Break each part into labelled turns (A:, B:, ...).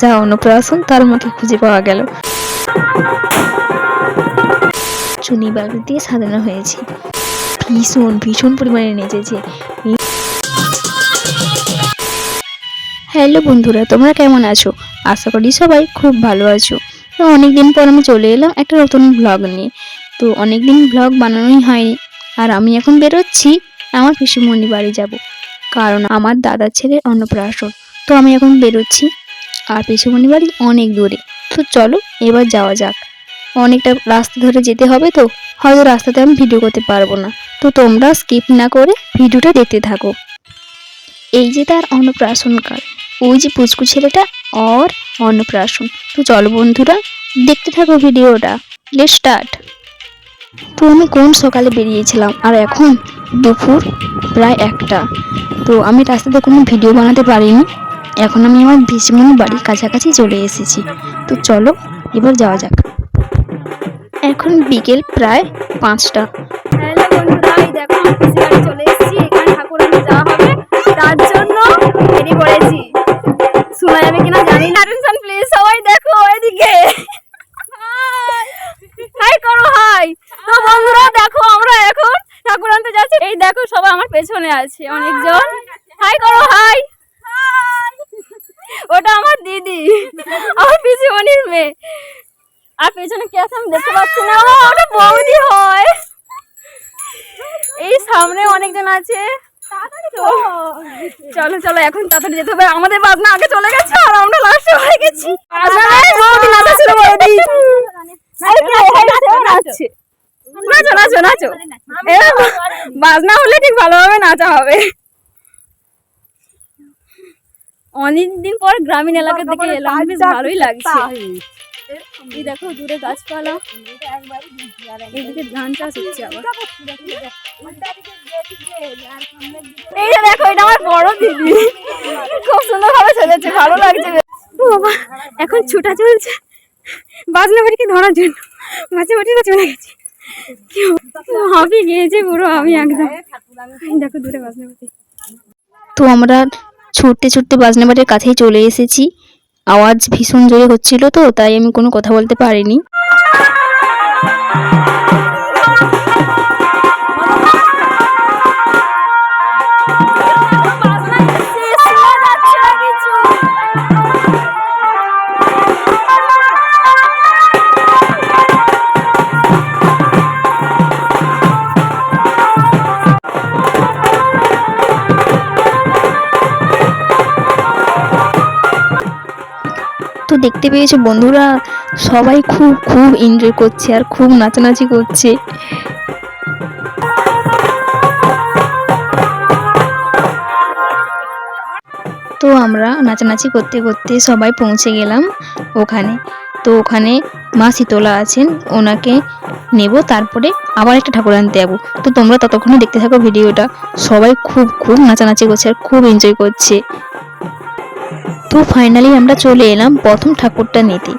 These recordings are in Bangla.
A: যা অন্নপ্রাশন তার মাকে খুঁজে পাওয়া গেল। চুনি বালু দিয়ে সাজানো হয়েছে। ভীষণ ভীষণ পরিমাণে নেচেছে। হ্যালো বন্ধুরা, তোমরা কেমন আছো? আশা করি সবাই খুব ভালো আছো। তো অনেক দিন পর আমি চলে এলাম একটা নতুন ব্লগ নিয়ে। তো অনেক দিন ব্লগ বানানোই হয়নি। আর আমি এখন বেরোচ্ছি, আমার পিসুমণি বাড়ি যাব। কারণ আমার দাদার ছেলের অন্নপ্রাশন। তো আমি এখন বেরোচ্ছি। আর পিসুমণি বাড়ি অনেক দূরে। তো চলো, এবার যাওয়া যাক। অনেকটা রাস্তা ধরে যেতে হবে তো, হয়তো রাস্তাতে আমি ভিডিও করতে পারব না। তো তোমরা স্কিপ না করে ভিডিওটা দেখতে থাকো। এই যে তার অন্নপ্রাশন কাল ওই যে পুচকু ছেলেটা আর অন্নপ্রাশন। তো চলো বন্ধুরা, দেখতে থাকো ভিডিওটা লেট স্টার্ট তো আমি কোন সকালে বেরিয়েছিলাম? আর এখন দুপুর প্রায় একটা। তো আমি রাস্তাতে কোনো ভিডিও বানাতে পারিনি। এখন আমি আমার ভীষমনি বাড়ির কাছাকাছি চলে এসেছি। তো চলো, এবার যাওয়া যাক। এখন বিকেল প্রায় পাঁচটা।
B: দেখো চলে এসেছি। এখানে ঠাকুর যাওয়া হবে। তার জন্য রেডি করেছি। কিনা সবাই দেখো এদিকে। হাই করো হাই দেখো, আমরা এখন ঠাকুর আনতে যাচ্ছি। দেখো, সবাই আমার পেছনে আছে। অনেকজন। হাই করো হাই ওটা আমার দিদি। আমার পিসিমণির মেয়ে। আর পেছনে কে আছে আমি দেখতে পাচ্ছি না। ওটা বৌদি হয়। এই সামনে অনেকজন আছে। চলো চলো এখন তাড়াতাড়ি যেতে হবে। আমাদের বাজনা আগে চলে গেছে আর আমরা লাস্টে হয়ে গেছি। নাচছে। নাচো নাচো নাচো। বাজনা হলে ঠিক ভালোভাবে নাচা হবে। অনেকদিন পর গ্রামীণ এলাকা থেকে এলাম বেশ ভালোই লাগছে। এই দেখো দূরে গাছপালা। এদিকে ধান চাষ হচ্ছে আবার। এই দেখো এটা আমার বড় দিদি। খুব সুন্দর ভাবে সাজাচ্ছে ভালো লাগছে বাবা এখন ছুটা চলছে। বাজনা বাড়িকে ধরার জন্য? মাঝে বাড়িটা চলে গেছে। হাঁপিয়ে গিয়েছে পুরো আমি একদম। দেখো দূরে বাজনা বাড়ি
A: তো আমরা ছুটতে ছুটতে বাজনাবাড়ির কাছেই চলে এসেছি। আওয়াজ ভীষণ জোরে হচ্ছিল তো, তাই আমি কোনো কথা বলতে পারিনি। তো দেখতে পেয়েছ, বন্ধুরা সবাই খুব খুব এনজয় করছে আর খুব নাচানাচি করছে। তো আমরা নাচানাচি করতে করতে সবাই পৌঁছে গেলাম ওখানে। তো ওখানে মা শীতলা আছেন, ওনাকে নেব, তারপরে আবার একটা ঠাকুর আনতে যাব। তো তোমরা ততক্ষণে দেখতে থাকো ভিডিওটা। সবাই খুব খুব নাচানাচি করছে আর খুব এনজয় করছে। তো ফাইনালি আমরা চলে এলাম প্রথম ঠাকুরটা নিতে।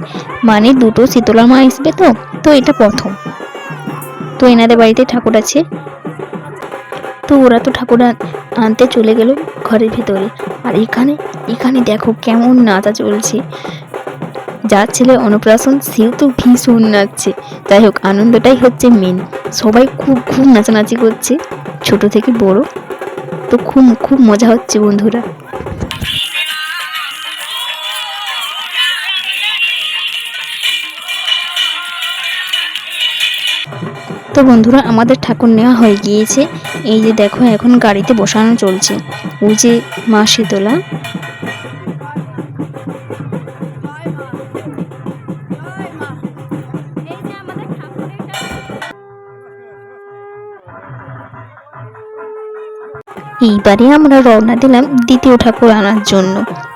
A: মানে দুটো শীতলা মা আসবে তো তো এটা প্রথম। তো এনাদের বাড়িতে ঠাকুর আছে। তো ওরা তো ঠাকুর আনতে চলে গেল ঘরের ভেতরে। আর এখানে এখানে দেখো কেমন নাচা চলছে। যার ছেলে অন্নপ্রাশন সেও তো ভীষণ নাচছে। যাই হোক, আনন্দটাই হচ্ছে মেন সবাই খুব খুব নাচানাচি করছে, ছোট থেকে বড়। তো খুব খুব মজা হচ্ছে বন্ধুরা। তো বন্ধুরা, আমাদের ঠাকুর নেওয়া হয়ে গিয়েছে। এই যে দেখো, এখন গাড়িতে বসানো চলছে। ওই যে মা শীতলা। এইবারে আমরা রওনা দিলাম দ্বিতীয় ঠাকুর আনার জন্য।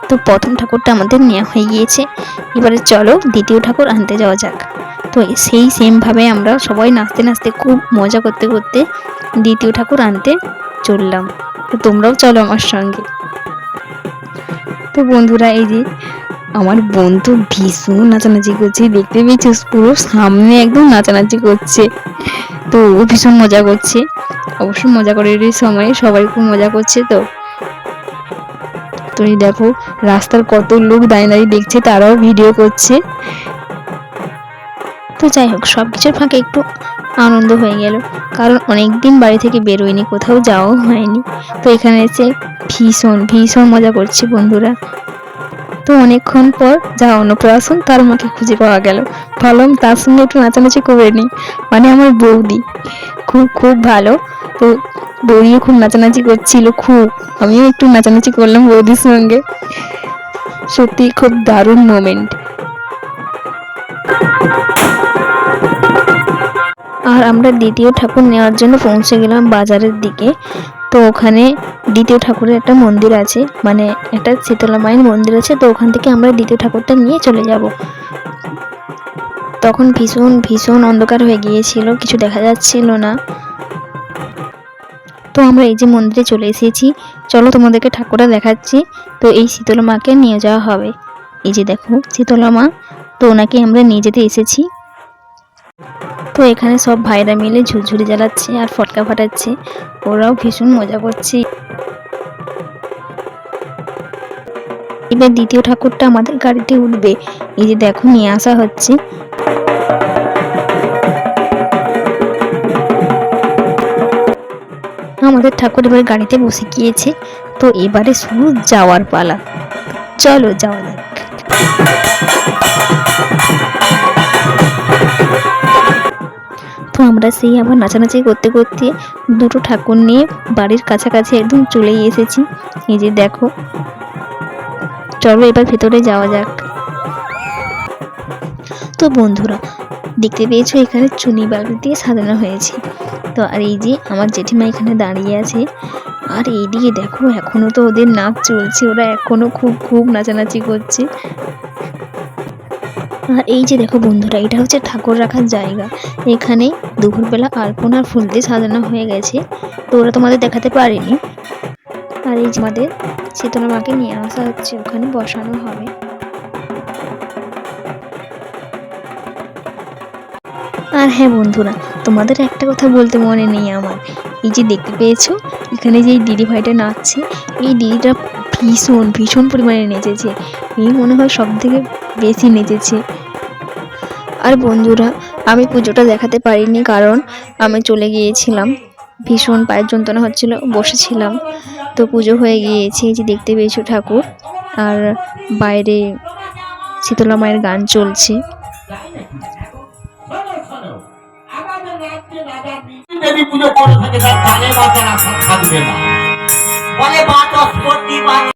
A: তো প্রথম ঠাকুরটা আমাদের নেওয়া হয়ে গিয়েছে। এবারে চলো দ্বিতীয় ঠাকুর আনতে যাওয়া যাক। তো সেই সেমভাবে আমরা সবাই নাচতে নাচতে খুব মজা করতে করতে দ্বিতীয় ঠাকুর আনতে চললাম। তো তোমরাও চলো আমার সঙ্গে। তো বন্ধুরা, এই যে আমার বন্ধু ভীষণ নাচানাচি করছে, দেখতে পেয়েছিস পুরো সামনে একদম নাচানাচি করছে। তো ও ভীষণ মজা করছে। অবশ্যই মজা করে এই সময় সবাই খুব মজা করছে তো। তো এই দেখো, রাস্তার কত লোক দাঁড়িয়ে দাঁড়িয়ে দেখছে, তারাও ভিডিও করছে। তো যাই হোক, সব কিছুর ফাঁকে একটু আনন্দ হয়ে গেল। কারণ অনেক দিন বাড়ি থেকে বেরোয়নি, কোথাও যাওয়াও হয়নি। তো এখানে এসে ভীষণ ভীষণ মজা করছি বন্ধুরা। তো অনেকক্ষণ পর যা অন্নপ্রাশন, তার মাকে খুঁজে পাওয়া গেল। ভাবলাম তার সঙ্গে একটু নাচানাচি করে নিই। মানে আমার বৌদি। খুব খুব ভালো। তো বৌদিও খুব নাচানাচি করছিল, খুব। আমিও একটু নাচানাচি করলাম বৌদির সঙ্গে। সত্যি খুব দারুণ মোমেন্ট আর আমরা দ্বিতীয় ঠাকুর নেওয়ার জন্য পৌঁছে গেলাম বাজারের দিকে। তো ওখানে দ্বিতীয় ঠাকুরের একটা মন্দির আছে মানে একটা শীতলা মায়ের মন্দির আছে, তো ওখান থেকে আমরা দ্বিতীয় ঠাকুরটা নিয়ে চলে যাব। তখন ভীষণ ভীষণ অন্ধকার হয়ে গিয়েছিল, কিছু দেখা যাচ্ছিল না। তো আমরা এই যে মন্দিরে চলে এসেছি, চলো তোমাদেরকে ঠাকুরটা দেখাচ্ছি। তো এই শীতলা মাকে নিয়ে যাওয়া হবে। এই যে দেখো, শীতলা মা, তো ওনাকে আমরা নিয়ে যেতে এসেছি। তো এখানে সব ভাইরা মিলে ঝুরঝুরি জ্বালাচ্ছে আর ফটকা ফাটাচ্ছে। ওরাও ভীষণ মজা করছে। এবার দ্বিতীয় ঠাকুরটা আমাদের গাড়িতে উঠবে। এই যে দেখো, নিয়ে আসা হচ্ছে। আমাদের ঠাকুর এবার গাড়িতে বসে গিয়েছে। তো এবারে শুরু যাওয়ার পালা। চলো যাওয়া যাক। তো আমরা সেই আবার নাচানাচি করতে করতে দুটো ঠাকুর নিয়ে বাড়ির কাছাকাছি একদম চলেই এসেছি। এই যে দেখো। চলো এবার ভেতরে যাওয়া যাক। তো বন্ধুরা, দেখতে পেয়েছ এখানে চুনি বালতি দিয়ে সাজানো হয়েছে। তো আর এই যে আমার জেঠিমা এখানে দাঁড়িয়ে আছে। আর এইদিকে দেখো, এখনও তো ওদের নাচ চলছে। ওরা এখনও খুব খুব নাচানাচি করছে। এই যে দেখো বন্ধুরা, এটা হচ্ছে ঠাকুর রাখার জায়গা। এখানে দুপুরবেলা আলপনা আর ফুল দিয়ে সাজানো হয়ে গেছে। তো ওরা তোমাদের দেখাতে পারেনি। আর এই আমাদের শীতলা মাকে নিয়ে আসা হচ্ছে, ওখানে বসানো হবে। আর হ্যাঁ বন্ধুরা, তোমাদের একটা কথা বলতে মনে নেই আমার। এই যে দেখতে পেয়েছ? এখানে যে এই দিদি ভাইটা নাচছে, এই দিদিটা ভীষণ ভীষণ পরিমাণে নেচেছে। এই মনে হয় সব থেকে বেশি নেচেছে। আর বন্ধুরা, আমি পুজোটা দেখাতে পারিনি কারণ আমি চলে গিয়েছিলাম। ভীষণ পায়ের যন্ত্রণা হচ্ছিল, বসেছিলাম। তো পুজো হয়ে গিয়েছে যে দেখতে পেয়েছ ঠাকুর। আর বাইরে শীতলা মায়ের গান চলছে।
C: পুজো করে থাকে, তার আশা থাকবে না। মা দশ